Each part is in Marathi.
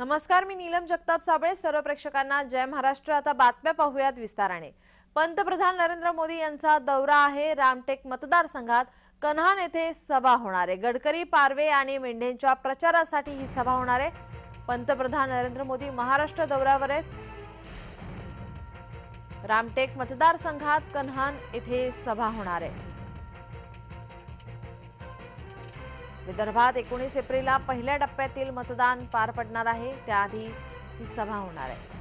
नमस्कार मी नीलम जगताप साबळे. सर्व प्रेक्षकांना जय महाराष्ट्र. आता बातम्या पाहूयात विस्ताराने. पंतप्रधान नरेंद्र मोदी यांचा दौरा आहे. रामटेक मतदारसंघात कन्हान येथे सभा होणार आहे. गडकरी पारवे आणि मेंढेंच्या प्रचारासाठी ही सभा होणार आहे. पंतप्रधान नरेंद्र मोदी महाराष्ट्र दौऱ्यावर आहेत. रामटेक मतदारसंघात कन्हान येथे सभा होणार आहे. विदर्भात एकोणीस एप्रिलला पहिल्या टप्प्यातील मतदान पार पडणार आहे. त्याआधी ही सभा होणार आहे.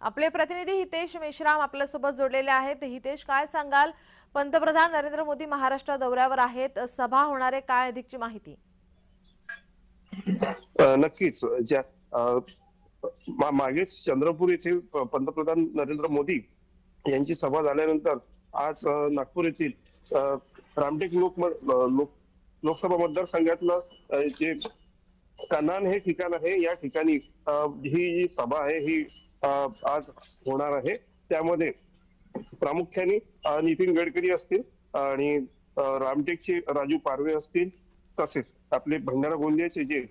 आपले प्रतिनिधी हितेश मेश्राम आपल्यासोबत जोडलेले आहेत. हितेश काय सांगाल? पंतप्रधान नरेंद्र मोदी महाराष्ट्र दौऱ्यावर आहेत. सभा होणारे काय अधिकची माहिती? नक्कीच. ज्या मागेच चंद्रपूर येथे पंतप्रधान नरेंद्र मोदी यांची सभा झाल्यानंतर आज नागपूर येथील रामटेक लोक लोक लोकसभा मतदारसंघातलं जे कनान हे ठिकाण आहे या ठिकाणी ही जी सभा आहे ही आज होणार आहे. त्यामध्ये प्रामुख्याने नितीन गडकरी असतील आणि रामटेकचे राजू पारवे असतील तसेच आपले भंडारा गोंदियाचे जे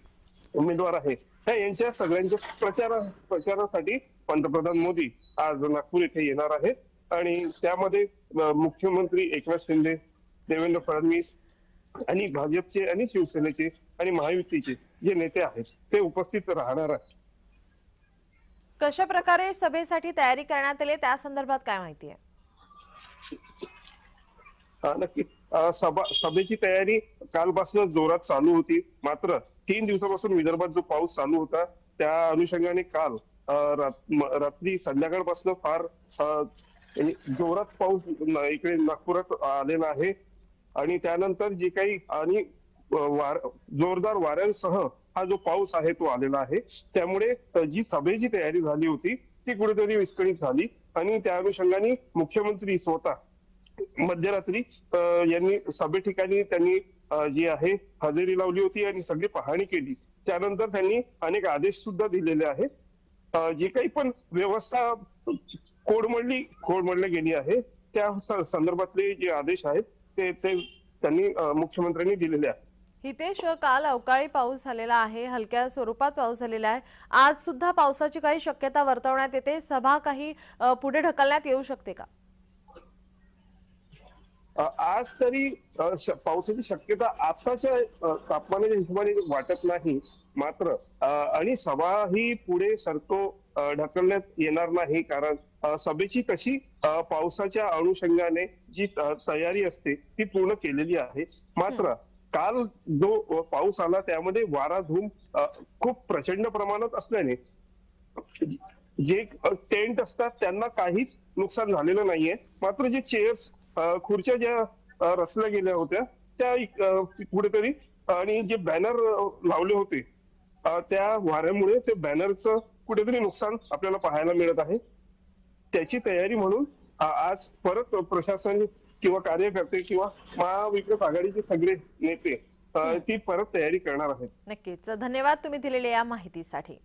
उमेदवार आहे. त्या यांच्या सगळ्यांच्या प्रचार प्रचारासाठी पंतप्रधान मोदी आज नागपूर येथे येणार आहे आणि त्यामध्ये मुख्यमंत्री एकनाथ शिंदे देवेंद्र फडणवीस आणि भाजपचे आणि शिवसेनेचे आणि महायुतीचे जे नेते आहेत ते उपस्थित राहणार आहेत. कशा प्रकारे सभेसाठी तयारी करण्यात आली त्या संदर्भात काय माहिती आहे? नक्की. सभा सभेची तयारी कालपासून जोरात चालू होती. मात्र तीन दिवसापासून विदर्भात जो पाऊस चालू होता त्या अनुषंगाने काल रात्री संध्याकाळपासून फार म्हणजे जोरात पाऊस इकडे नागपुरात आलेला आहे. आणि त्यानंतर जे काही आणि वार जोरदार वाऱ्यांसह हा जो पाऊस आहे तो आलेला आहे. त्यामुळे जी सभेची तयारी झाली होती ती कुठेतरी विस्कळीत झाली. आणि त्या अनुषंगाने मुख्यमंत्री स्वतः मध्यरात्री यांनी सभे ठिकाणी त्यांनी जी आहे हजेरी लावली होती आणि सगळी पाहणी केली. त्यानंतर त्यांनी अनेक आदेश सुद्धा दिलेले आहेत. जी काही पण व्यवस्था कोडमडली कोडमडली गेली आहे त्या संदर्भातले जे आदेश आहेत ते ते त्यांनी मुख्यमंत्र्यांनी दिलेले आहेत. हितेश काल अवकाळी पाऊस झालेला आहे हलक्या स्वरूपात पाऊस झालेला आहे. आज सुद्धा पावसाची काही शक्यता वर्तवण्यात येते. सभा काही पुढे ढकलण्यात येऊ शकते का? आज तरी पावसाची शक्यता आताच्या तापमानाच्या हिशोबाने वाटत नाही. मात्र आणि सभा ही पुढे सरतो ढकलण्यात येणार नाही. कारण सभेची कशी पावसाच्या अनुषंगाने जी तयारी असते ती पूर्ण केलेली आहे. मात्र काल जो पाऊस आला त्यामध्ये वारा धूम खूप प्रचंड प्रमाणात असल्याने जे टेंट असतात त्यांना काहीच नुकसान झालेलं नाहीये. मात्र जे चेअर्स खुर्च्या ज्या रचल्या गेल्या होत्या त्या कुठेतरी आणि जे बॅनर लावले होते त्या वाऱ्यामुळे ते बॅनरचं कुठेतरी नुकसान आपल्याला पाहायला मिळत आहे. त्याची तयारी म्हणून आज परत प्रशासन किंवा कार्यकर्ते किंवा महाविकास आघाडीचे सगळे नेते ती परत तयारी करणार आहेत. नक्कीच. धन्यवाद तुम्ही दिलेल्या या माहितीसाठी.